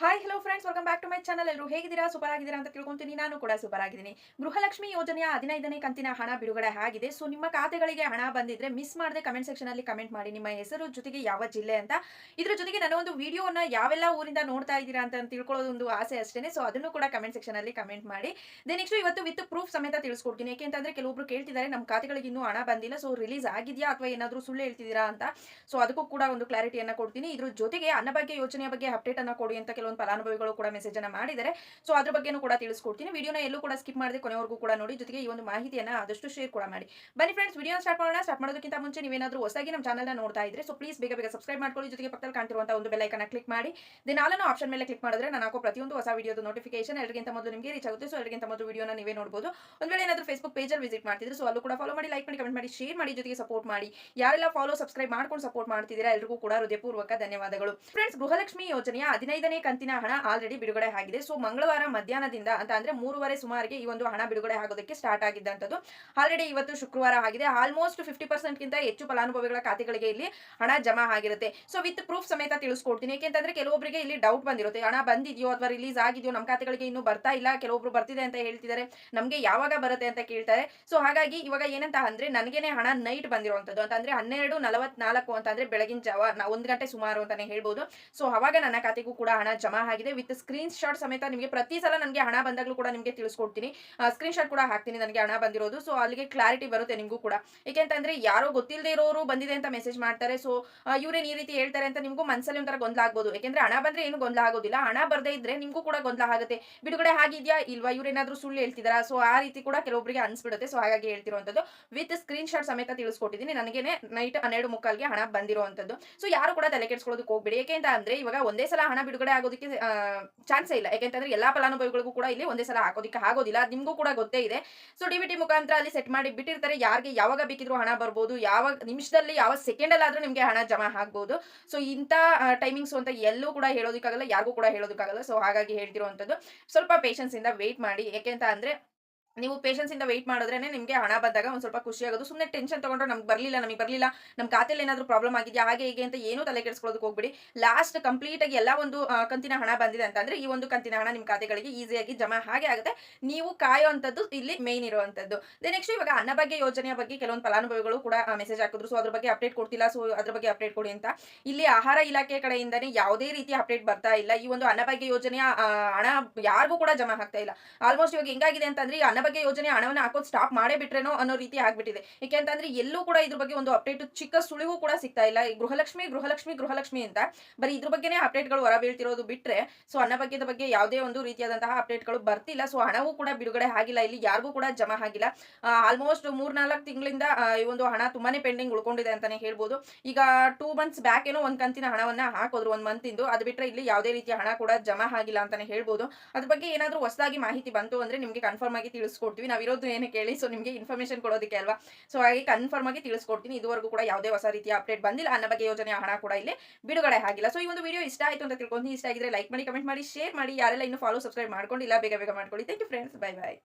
Hi hello friends welcome back to my channel ಎಲ್ಲರೂ ಹೇಗಿದ್ದೀರಾ? Super ಆಗಿದ್ದೀರಾ ಅಂತ ತಿಳ್ಕೊಂತೀನಿ. ನಾನು ಕೂಡ ಸೂಪರ್ ಆಗಿದ್ದೀನಿ ಗೃಹಲಕ್ಷ್ಮಿ ಯೋಜನೆಯ ಹದಿನೈದನೇ ಕಂತಿನ ಹಣ ಬಿಡುಗಡೆ ಆಗಿದೆ. ಸೊ ನಿಮ್ಮ ಖಾತೆಗಳಿಗೆ ಹಣ ಬಂದಿದ್ರೆ ಮಿಸ್ ಮಾಡದೆ ಕಮೆಂಟ್ ಸೆಕ್ಷನ್ ಅಲ್ಲಿ ಕಮೆಂಟ್ ಮಾಡಿ. ನಿಮ್ಮ ಹೆಸರು ಜೊತೆಗೆ ಯಾವ ಜಿಲ್ಲೆ ಅಂತ. ಇದ್ರ ಜೊತೆಗೆ ನನ್ನ ಒಂದು ವಿಡಿಯೋನ ಯಾವೆಲ್ಲ ಊರಿಂದ ನೋಡ್ತಾ ಇದ್ದೀರಾ ಅಂತ ತಿಳ್ಕೊಳ್ಳೋದು ಒಂದು ಆಸೆ ಅಷ್ಟೇ ಸೊ ಅದನ್ನು ಕೂಡ ಕಮೆಂಟ್ ಸೆಕ್ಷನ್ ಅಲ್ಲಿ ಕಮೆಂಟ್ ಮಾಡಿ. ದೆನ್ ನೆಕ್ಸ್ಟ್ ಇವತ್ತು ವಿತ್ ಪ್ರೂಫ್ ಸಮೇತ ತಿಳಿಸ್ಕೊಡ್ತೀನಿ. ಯಾಕೆಂತಂದ್ರೆ ಕೆಲವೊಬ್ರು ಕೇಳ್ತಿದ್ದಾರೆ ನಮ್ಮ ಖಾತೆಗಳಿಗೆ ಇನ್ನೂ ಹಣ ಬಂದಿಲ್ಲ. ಸೊ ರಿಲೀಸ್ ಆಗಿದೆಯಾ ಅಥವಾ ಏನಾದರೂ ಸುಳ್ಳು ಹೇಳ್ತಿದ್ದೀರಾ ಅಂತ? ಸೊ ಅದಕ್ಕೂ ಕೂಡ ಒಂದು ಕ್ಲಾರಿಟಿಯನ್ನ ಕೊಡ್ತೀನಿ. ಇದ್ರ ಜೊತೆಗೆ ಅನ್ನಭಾಗ್ಯ ಯೋಜನೆಯ ಬಗ್ಗೆ ಅಪ್ಡೇಟ್ ಅನ್ನ ಕೊಡಿ ಅಂತ ಕೆಲವೊಂದು ಫಲಾನುಭವಿಗಳು ಕೂಡ ಮೆಸೇಜ್ ಅನ್ನ ಮಾಡಿದ್ದಾರೆ. ಸೊ ಅದ್ರ ಬಗ್ಗೆನೂ ಕೂಡ ತಿಳಿಸ್ಕೊಡ್ತೀನಿ. ವಿಡಿಯೋನ ಎಲ್ಲೂ ಕೂಡ ಸ್ಕಿಪ್ ಮಾಡದೆ ಕೊನೆವರೆಗೂ ಕೂಡ ನೋಡಿ. ಜೊತೆಗೆ ಈ ಒಂದು ಮಾಹಿತಿಯನ್ನ ಆದಷ್ಟು ಶೇರ್ ಕೂಡ ಮಾಡಿ. ಬನ್ನಿ ಫ್ರೆಂಡ್ಸ್ ವಿಡಿಯೋ ಸ್ಟಾರ್ಟ್ ಮಾಡೋಣ. ಸ್ಟಾರ್ಟ್ ಮಾಡೋದಕ್ಕಿಂತ ಮುಂಚೆ ನೀವೇನಾದ್ರೂ ಹೊಸಾಗಿ ನಮ್ಮ ಚಾನಲ್ನ ನೋಡ್ತಾ ಇದ್ರೆ ಸೊ ಪ್ಲೀಸ್ ಬೇಗ ಬೇಗ ಸಬ್ಸ್ಕ್ರೈಬ್ ಮಾಡ್ಕೊಳ್ಳಿ. ಜೊತೆಗೆ ಪಕ್ಕದಲ್ಲಿ ಕಾಣ್ತಿರುವಂತಹ ಒಂದು ಬೆಲ್ ಐಕನ್ನ ಕ್ಲಿಕ್ ಮಾಡಿ. ದೆನ್ ಆಲನ್ನು ಆಪ್ಷನ್ ಮೇಲೆ ಕ್ಲಿಕ್ ಮಾಡಿದ್ರೆ ನಾನು ಹಾಕೋ ಪ್ರತಿಯೊಂದು ಹೊಸ ವಿಡಿಯೋದು ನೋಟಿಫಿಕೇಶನ್ ಎಲ್ಲರಿಗಿಂತ ಮೊದಲು ನಿಮಗೆ ರೀಚ್ ಆಗುತ್ತೆ. ಸೊ ಎಲ್ಲರಿಗಿಂತ ಮೊದಲು ವಿಡಿಯೋನ ನೀವೇ ನೋಡಬಹುದು ಒಂದು ವೇಳೆ ಏನಾದರೂ ಫೇಸ್ಬುಕ್ ಪೇಜಲ್ಲಿ ವಿಸಿಟ್ ಮಾಡ್ತಿದ್ರೆ ಸೊ ಅಲ್ಲೂ ಕೂಡ ಫಾಲೋ ಮಾಡಿ ಲೈಕ್ ಮಾಡಿ ಕಮೆಂಟ್ ಮಾಡಿ ಶೇರ್ ಮಾಡಿ, ಜೊತೆಗೆ ಸಪೋರ್ಟ್ ಮಾಡಿ. ಯಾರೆಲ್ಲ ಫಾಲೋ ಸಬ್ಸ್ಕ್ರೈಬ್ ಮಾಡ್ಕೊಂಡು ಸಪೋರ್ಟ್ ಮಾಡ್ತಿದ್ದೀರಾ ಎಲ್ಲರಿಗೂ ಕೂಡ ಹೃದಯಪೂರ್ವಕ ಧನ್ಯವಾದಗಳು. ಫ್ರೆಂಡ್ಸ್ ಗೃಹಲಕ್ಷ್ಮಿ ಯೋಜನೆಯ ಹದಿನೈದನೇ ಕಂತಿನ ಹಣ ಆಲ್ರೆಡಿ ಬಿಡುಗಡೆ ಆಗಿದೆ. ಸೊ ಮಂಗಳವಾರ ಮಧ್ಯಾಹ್ನದಿಂದ ಅಂತ ಅಂದ್ರೆ ಮೂರುವರೆ ಸುಮಾರಿಗೆ ಈ ಒಂದು ಹಣ ಬಿಡುಗಡೆ ಆಗೋದಕ್ಕೆ ಸ್ಟಾರ್ಟ್ ಆಗಿದ್ದಂಥದ್ದು. ಆಲ್ರೆಡಿ ಇವತ್ತು ಶುಕ್ರವಾರ ಆಗಿದೆ. ಆಲ್ಮೋಸ್ಟ್ ಫಿಫ್ಟಿ ಪರ್ಸೆಂಟ್ಗಿಂತ ಹೆಚ್ಚು ಫಲಾನುಭವಿಗಳ ಖಾತೆಗಳಿಗೆ ಇಲ್ಲಿ ಹಣ ಜಮಾ ಆಗಿರುತ್ತೆ. ಸೊ ವಿತ್ ಪ್ರೂಫ್ ಸಮೇತ ತಿಳಿಸ್ಕೊಡ್ತೀನಿ. ಯಾಕೆಂತಂದ್ರೆ ಕೆಲವೊಬ್ಬರಿಗೆ ಇಲ್ಲಿ ಡೌಟ್ ಬಂದಿರುತ್ತೆ. ಹಣ ಬಂದಿದೆಯೋ ಅಥವಾ ರಿಲೀಸ್ ಆಗಿದೆಯೋ ನಮ್ಮ ಖಾತೆಗಳಿಗೆ ಇನ್ನೂ ಬರ್ತಾ ಇಲ್ಲ, ಕೆಲವೊಬ್ರು ಬರ್ತಿದೆ ಅಂತ ಹೇಳ್ತಿದ್ದಾರೆ, ನಮಗೆ ಯಾವಾಗ ಬರುತ್ತೆ ಅಂತ ಕೇಳ್ತಾರೆ. ಸೊ ಹಾಗಾಗಿ ಇವಾಗ ಏನಂತ ಅಂದ್ರೆ ನನಗೇನೆ ಹಣ ನೈಟ್ ಬಂದಿರುವಂತದ್ದು ಅಂತಂದ್ರೆ ಹನ್ನೆರಡು ನಲವತ್ನಾಲ್ಕು ಅಂತಂದ್ರೆ ಬೆಳಗಿನ ಜಾವ ಒಂದು ಗಂಟೆ ಸುಮಾರು ಅಂತಾನೆ ಹೇಳ್ಬೋದು. ಸೊ ಅವಾಗ ನನ್ನ ಖಾತೆಗೂ ಕೂಡ ಹಣ ಜಮಾ ಆಗಿದೆ. ವಿತ್ ಸ್ಕ್ರೀನ್ ಶಾಟ್ ಸಮೇತ ನಿಮಗೆ ಪ್ರತಿ ಸಲ ನನಗೆ ಹಣ ಬಂದಾಗಲೂ ಕೂಡ ನಿಮಗೆ ತಿಳಿಸ್ಕೊಡ್ತೀನಿ. ಸ್ಕ್ರೀನ್ ಶಾಟ್ ಕೂಡ ಹಾಕ್ತೀನಿ. ನನಗೆ ಹಣ ಬಂದಿರೋದು. ಸೊ ಅಲ್ಲಿಗೆ ಕ್ಲಾರಿಟಿ ಬರುತ್ತೆ ನಿಮಗೂ ಕೂಡ. ಏಕೆಂತಂದ್ರೆ ಯಾರೋ ಗೊತ್ತಿಲ್ಲದೆ ಇರೋರು ಬಂದಿದೆ ಅಂತ ಮೆಸೇಜ್ ಮಾಡ್ತಾರೆ. ಸೊ ಇವರೇನು ಈ ರೀತಿ ಹೇಳ್ತಾರೆ ಅಂತ ನಿಮಗೂ ಮನಸ್ಸಲ್ಲಿ ಒಂಥರ ಗೊಂದಲ ಆಗ್ಬೋದು. ಯಾಕೆಂದ್ರೆ ಹಣ ಬಂದ್ರೆ ಏನು ಗೊಂದಲ ಆಗೋದಿಲ್ಲ. ಹಣ ಬರದೇ ಇದ್ರೆ ನಿಮಗೂ ಕೂಡ ಗೊಂದಲ ಆಗುತ್ತೆ. ಬಿಡುಗಡೆ ಆಗಿದೆಯಾ ಇಲ್ವಾ? ಇವ್ರೇನಾದ್ರೂ ಸುಳ್ಳು ಹೇಳ್ತಿದಾರಾ? ಸೊ ಆ ರೀತಿ ಕೂಡ ಕೆಲವೊಬ್ಬರಿಗೆ ಅನ್ಸ್ಬಿಡುತ್ತೆ. ಸೊ ಹಾಗಾಗಿ ಹೇಳ್ತಿರುವಂತದ್ದು ವಿತ್ ಸ್ಕ್ರೀನ್ ಶಾಟ್ ಸಮೇತ ತಿಳಿಸ್ಕೊಟ್ಟಿದ್ದೀನಿ. ನನಗೆ ನೈಟ್ ಹನ್ನೆರಡು ಮುಕ್ಕಾಲ್ಗೆ ಹಣ ಬಂದಿರುವಂತದ್ದು ಸೊ ಯಾರು ಕೂಡ ತಲೆ ಕೆಡಿಸ್ಕೊಳ್ಳೋದಕ್ಕೆ ಹೋಗ್ಬಿಡಿ. ಯಾಕೆ ಅಂತ ಅಂದ್ರೆ ಇವಾಗ ಒಂದೇ ಸಲ ಹಣ ಬಿಡುಗಡೆ ಆಗೋದಕ್ಕೆ ಚಾನ್ಸೇ ಇಲ್ಲ. ಯಾಕೆಂತಂದ್ರೆ ಎಲ್ಲಾ ಫಲಾನುಭವಿಗಳಿಗೂ ಕೂಡ ಇಲ್ಲಿ ಒಂದೇ ಸಲ ಹಾಕೋದಕ್ಕೆ ಆಗೋದಿಲ್ಲ. ನಿಮಗೂ ಕೂಡ ಗೊತ್ತೇ ಇದೆ. ಸೊ ಡಿ ಟಿ ಮುಖಾಂತರ ಅಲ್ಲಿ ಸೆಟ್ ಮಾಡಿ ಬಿಟ್ಟಿರ್ತಾರೆ. ಯಾರಿಗೆ ಯಾವಾಗ ಬೇಕಿದ್ರು ಹಣ ಬರ್ಬೋದು. ಯಾವ ನಿಮಿಷದಲ್ಲಿ ಯಾವ ಸೆಕೆಂಡ್ ಅಲ್ಲಾದ್ರೂ ನಿಮ್ಗೆ ಹಣ ಜಮಾ ಆಗ್ಬೋದು. ಸೊ ಇಂಥ ಟೈಮಿಂಗ್ಸ್ ಅಂತ ಎಲ್ಲೂ ಕೂಡ ಹೇಳೋದಕ್ಕಾಗಲ್ಲ. ಯಾರಿಗೂ ಕೂಡ ಹೇಳೋದಕ್ಕಾಗಲ್ಲ. ಸೊ ಹಾಗಾಗಿ ಹೇಳ್ತಿರುವಂತದ್ದು ಸ್ವಲ್ಪ ಪೇಷನ್ಸ್ ಇಂದ ವೇಟ್ ಮಾಡಿ. ಯಾಕೆ ಅಂತ ಅಂದ್ರೆ ನೀವು ಪೇಷನ್ಸ್ ಇಂದ ವೆಯ್ಟ್ ಮಾಡಿದ್ರೆ ನಿಮಗೆ ಹಣ ಬಂದಾಗ ಒಂದು ಸ್ವಲ್ಪ ಖುಷಿ ಆಗೋದು. ಸುಮ್ಮನೆ ಟೆನ್ಷನ್ ತಗೊಂಡ್ರೆ ನಮ್ಗೆ ಬರಲಿಲ್ಲ ನಮಗೆ ಬರಲಿಲ್ಲ ನಮ್ಮ ಖಾತೆಯಲ್ಲಿ ಏನಾದರೂ ಪ್ರಾಬ್ಲಮ್ ಆಗಿದೆಯಾ ಹಾಗೆ ಹೀಗೆ ಅಂತ ಏನೂ ತಲೆ ಕೆಡಿಸ್ಕೊಳ್ಳೋದಕ್ಕೆ ಹೋಗ್ಬಿಡಿ. ಲಾಸ್ಟ್ ಕಂಪ್ಲೀಟ್ ಆಗಿ ಎಲ್ಲ ಒಂದು ಕಂತಿನ ಹಣ ಬಂದಿದೆ ಅಂತಂದ್ರೆ ಈ ಒಂದು ಕಂತಿನ ಹಣ ನಿಮ್ಮ ಖಾತೆಗಳಿಗೆ ಈಸಿಯಾಗಿ ಜಮಾ ಹಾಗೆ ಆಗುತ್ತೆ. ನೀವು ಕಾಯೋವಂಥದ್ದು ಇಲ್ಲಿ ಮೇನ್ ಇರುವಂಥದ್ದು. ದೆ ನೆಕ್ಸ್ಟ್ ಇವಾಗ ಬಗ್ಗೆ ಯೋಜನೆಯ ಬಗ್ಗೆ ಕೆಲವೊಂದು ಫಲಾನುಭವಿಗಳು ಕೂಡ ಮೆಸೇಜ್ ಹಾಕಿದ್ರು. ಸೊ ಅದ್ರ ಬಗ್ಗೆ ಅಪ್ಡೇಟ್ ಕೊಡ್ತಿಲ್ಲ. ಸೊ ಅದ್ರ ಬಗ್ಗೆ ಅಪ್ಡೇಟ್ ಕೊಡಿ ಅಂತ. ಇಲ್ಲಿ ಆಹಾರ ಇಲಾಖೆ ಕಡೆಯಿಂದನೇ ಯಾವುದೇ ರೀತಿ ಅಪ್ಡೇಟ್ ಬರ್ತಾ ಇಲ್ಲ. ಈ ಒಂದು ಅನ್ನಭಾಗ್ಯ ಯೋಜನೆಯ ಆ, ಹಣ ಯಾರಿಗೂ ಕೂಡ ಜಮಾ ಆಗ್ತಾ ಇಲ್ಲ. ಆಲ್ಮೋಸ್ಟ್ ಇವಾಗ ಹೆಂಗಾಗಿದೆ ಅಂತಂದ್ರೆ ಈ ಅನ್ನಭಾಗ್ಯ ಯೋಜನೆ ಹಣವನ್ನು ಹಾಕೋದು ಸ್ಟಾಪ್ ಮಾಡೇ ಬಿಟ್ರೇನೋ ಅನ್ನೋ ರೀತಿ ಆಗ್ಬಿಟ್ಟಿದೆ. ಯಾಕೆ ಅಂತಂದ್ರೆ ಎಲ್ಲೂ ಕೂಡ ಇದ್ರ ಬಗ್ಗೆ ಒಂದು ಅಪ್ಡೇಟ್ ಚಿಕ್ಕ ಸುಳಿವು ಕೂಡ ಸಿಗ್ತಾ ಇಲ್ಲ. ಗೃಹಲಕ್ಷ್ಮಿ ಗೃಹಲಕ್ಷ್ಮಿ ಗೃಹಲಕ್ಷ್ಮಿ ಅಂತ ಬರೀ ಇದ್ರ ಬಗ್ಗೆನೇ ಅಪ್ಡೇಟ್ಗಳು ಹೊರ ಬೀಳ್ತಿರೋದು ಬಿಟ್ರೆ ಸೊ ಅನ್ನಭಾಗ್ಯದ ಬಗ್ಗೆ ಯಾವುದೇ ಒಂದು ರೀತಿಯಾದಂತಹ ಅಪ್ಡೇಟ್ಗಳು ಬರ್ತಿಲ್ಲ. ಸೊ ಹಣವೂ ಕೂಡ ಬಿಡುಗಡೆ ಆಗಿಲ್ಲ. ಇಲ್ಲಿ ಯಾರಿಗೂ ಕೂಡ ಜಮಾ ಆಗಿಲ್ಲ. ಆಲ್ಮೋಸ್ಟ್ ಮೂರ್ನಾಲ್ಕು ತಿಂಗಳಿಂದ ಈ ಒಂದು ಹಣ ತುಂಬಾನೇ ಪೆಂಡಿಂಗ್ ಉಳ್ಕೊಂಡಿದೆ ಅಂತಾನೆ ಹೇಳ್ಬೋದು. ಈಗ ಟೂ ಮಂತ್ಸ್ ಬ್ಯಾಕ್ ಏನೋ ಒಂದ್ ಕಂತಿನ ಹಣವನ್ನ ಹಾಕೋದ್ರು, ಒಂದ್ ಮಂತ್ ಇಂದು. ಅದು ಬಿಟ್ರೆ ಇಲ್ಲಿ ಯಾವುದೇ ರೀತಿಯ ಹಣ ಕೂಡ ಜಮಾ ಆಗಿಲ್ಲ ಅಂತಾನೆ ಹೇಳ್ಬೋದು. ಅದ್ರ ಬಗ್ಗೆ ಏನಾದ್ರೂ ಹೊಸದಾಗಿ ಮಾಹಿತಿ ಬಂತು ಅಂದ್ರೆ ನಿಮಗೆ ಕನ್ಫರ್ಮ್ ಆಗಿ ತಿಳಿಸ್ಕೊಡ್ತೀವಿ. ನಾವಿರೋದು ಏನೇ ಕೇಳಿ ಸೊ ನಿಮಗೆ ಇನ್ಫಾರ್ಮೇಶನ್ ಕೊಡೋದಕ್ಕೆ ಅಲ್ವಾ? ಸೊ ಹಾಗೆ ಕನ್ಫರ್ಮ್ ಆಗಿ ತಿಳಿಸ್ಕೊಡ್ತೀನಿ. ಇದುವರೆಗೂ ಕೂಡ ಯಾವುದೇ ಹೊಸ ರೀತಿಯ ಅಪ್ಡೇಟ್ ಬಂದಿಲ್ಲ. ಅನ್ನ ಬಗ್ಗೆ ಯೋಜನೆಯ ಹಣ ಕೂಡ ಇಲ್ಲಿ ಬಿಡುಗಡೆ ಆಗಿಲ್ಲ. ಸೊ ಈ ಒಂದು ವಿಡಿಯೋ ಇಷ್ಟ ಆಯಿತು ಅಂತ ತಿಳ್ಕೊಂಡು, ಇಷ್ಟ ಆಗಿದ್ರೆ ಲೈಕ್ ಮಾಡಿ ಕಮೆಂಟ್ ಮಾಡಿ ಶೇರ್ ಮಾಡಿ. ಯಾರೆಲ್ಲ ಇನ್ನು ಫಾಲೋ ಸಬ್ಸ್ಕ್ರೈಬ್ ಮಾಡ್ಕೊಂಡಿಲ್ಲ, ಬೇಗ ಬೇಗ ಮಾಡ್ಕೊಳ್ಳಿ. Thank you friends bye bye